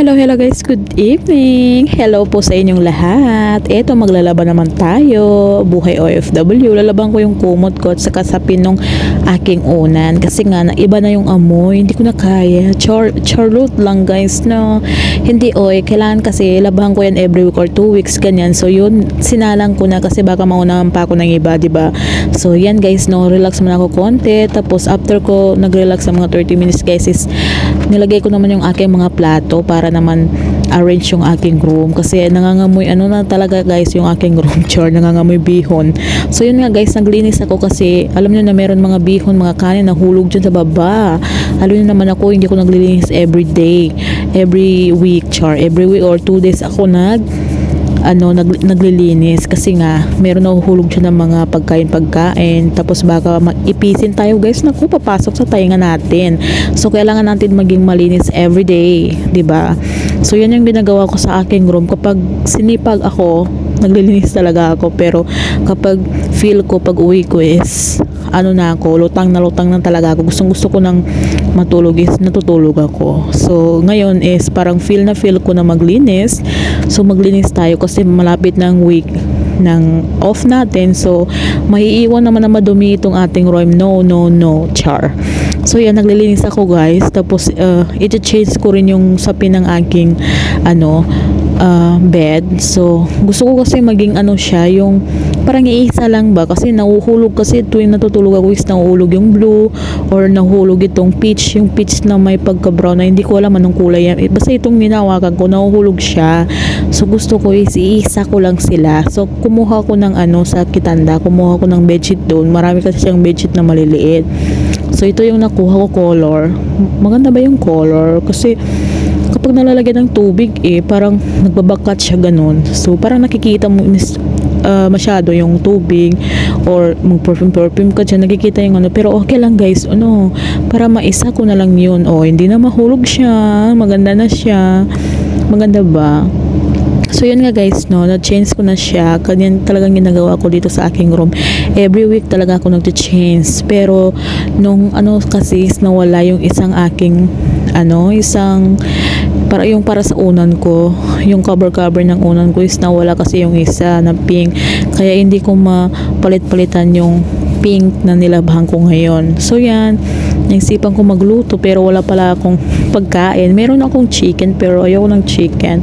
Hello, hello guys. Good evening. Hello po sa inyong lahat. Eto, maglalaban naman tayo. Buhay OFW. Lalaban ko yung kumot ko at saka sapin nung aking unan. Kasi nga, iba na yung amoy. Hindi ko na kaya. Char charlotte lang guys, no. Hindi oy. Kailangan kasi labahan ko yan every week or two weeks, ganyan. So yun, sinalang ko na kasi baka maunahan pa ako ng iba, ba? So yan guys, no. Relax muna ako konti. Tapos after ko nag-relax sa mga 30 minutes guys is nilagay ko naman yung aking mga plato para naman arrange yung aking room. Kasi nangangamoy ano na talaga guys yung aking room char nangangamoy bihon. So yun nga guys naglinis ako kasi alam nyo na meron mga bihon mga kanin na hulog dyan sa baba. Alam nyo naman ako hindi ko naglilinis every day every week char every week or two days ako nag ano nag, naglilinis kasi nga meron nahuhulog siya ng mga pagkain-pagkain tapos baka mag-ipisin tayo guys. Naku papasok sa tainga natin. So kailangan natin maging malinis every day 'di ba? So yan yung ginagawa ko sa aking room. Kapag sinipag ako naglilinis talaga ako. Pero kapag feel ko pag uwi ko is ano na ako lutang na lutang na talaga ako. Gustong gusto ko nang matulog is natutulog ako. So ngayon is parang feel na feel ko na maglinis. So maglinis tayo kasi malapit ang week ng off natin. So maiiwan naman na madumi itong ating room no no no char. So yan naglilinis ako guys. Tapos uh, iti-change ko rin yung sapin ng aking ano uh, bed. So, gusto ko kasi maging ano siya, yung parang iisa lang ba? Kasi nahuhulog kasi tuwing natutulog ako is nahuhulog yung blue or nahuhulog itong peach, yung peach na may pagka-brown na hindi ko alam anong kulay yan. Eh, Basta itong ninawakan ko, nahuhulog siya. So, gusto ko is iisa ko lang sila. So, kumuha ko ng ano sa kitanda, kumuha ko ng bedsheet doon. Marami kasi siyang bedsheet na maliliit. So, ito yung nakuha ko color. Maganda ba yung color? Kasi, kapag nalalagyan ng tubig eh parang nagbabakat siya ganun so parang nakikita mo uh, masyado yung tubig or mag perfume ka dyan nakikita yung ano pero okay lang guys ano para maisa ko na lang yun oh hindi na mahulog siya maganda na siya maganda ba So yun nga guys, no, na-change ko na siya. Ganyan talagang ginagawa ko dito sa aking room. Every week talaga ako nag-change. Pero nung ano kasi nawala yung isang aking ano, isang para yung para sa unan ko, yung cover cover ng unan ko is nawala kasi yung isa na pink. Kaya hindi ko mapalit-palitan yung pink na nilabahan ko ngayon. So yan, naisipan ko magluto pero wala pala akong pagkain. Meron akong chicken pero ayoko ng chicken.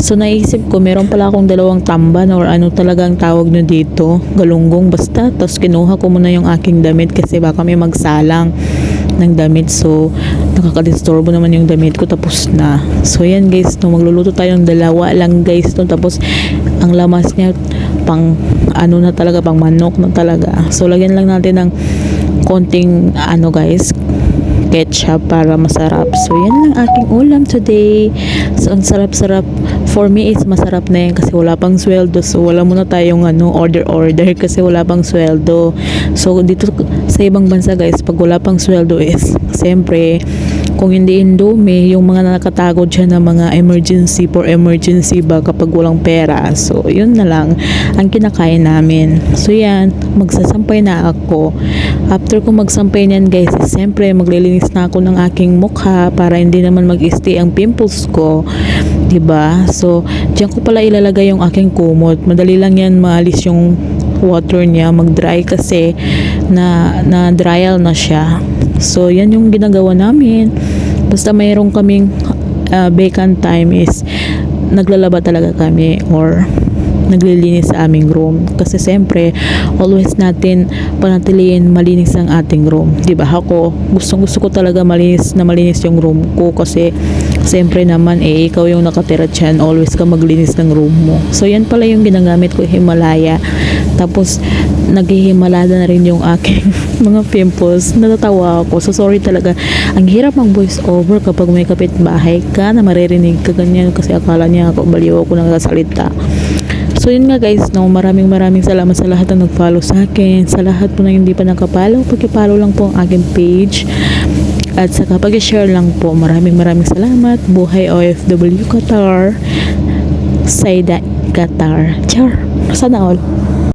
So naisip ko meron pala akong dalawang tamban or ano talagang tawag nyo dito, galunggong basta. Tapos kinuha ko muna yung aking damit kasi baka may magsalang ng damit. So nakakadisturbo naman yung damit ko tapos na. So yan guys, no, magluluto tayo ng dalawa lang guys. No, tapos ang lamas niya pang ano na talaga, pang manok na talaga. So lagyan lang natin ng konting ano guys, ketchup para masarap. So, yan lang aking ulam today. So, ang sarap-sarap. For me, is masarap na yan kasi wala pang sweldo. So, wala muna tayong ano, order-order kasi wala pang sweldo. So, dito sa ibang bansa guys, pag wala pang sweldo is, siyempre, kung hindi Indomie, yung mga nakatago dyan na mga emergency for emergency ba kapag walang pera. So, yun na lang ang kinakain namin. So, yan, magsasampay na ako. After ko magsampay niyan guys, is, siyempre maglilinis na ako ng aking mukha para hindi naman mag-stay ang pimples ko. 'di ba So, diyan ko pala ilalagay yung aking kumot. Madali lang yan maalis yung water niya, mag-dry kasi na na dryal na siya. So, yan yung ginagawa namin. Basta mayroon kaming uh, vacant time is naglalaba talaga kami or naglilinis sa aming room. Kasi siyempre always natin panatiliin malinis ang ating room. 'di ba? Ako gustong gusto ko talaga malinis na malinis yung room ko kasi siyempre naman eh ikaw yung nakatira dyan. Always ka maglinis ng room mo. So yan pala yung ginagamit ko Himalaya. Tapos naghihimalada na rin yung aking mga pimples. Natatawa ako. So sorry talaga. Ang hirap mag voice over kapag may kapitbahay ka na maririnig ka ganyan kasi akala niya ako baliw ako nagsasalita So yun nga guys, no, maraming maraming salamat sa lahat na nag-follow sa akin. Sa lahat po na hindi pa nakapollow, pag-follow lang po ang aking page. At saka pag-share lang po. Maraming maraming salamat. Buhay OFW Qatar. Saida Qatar. Char. Sana all.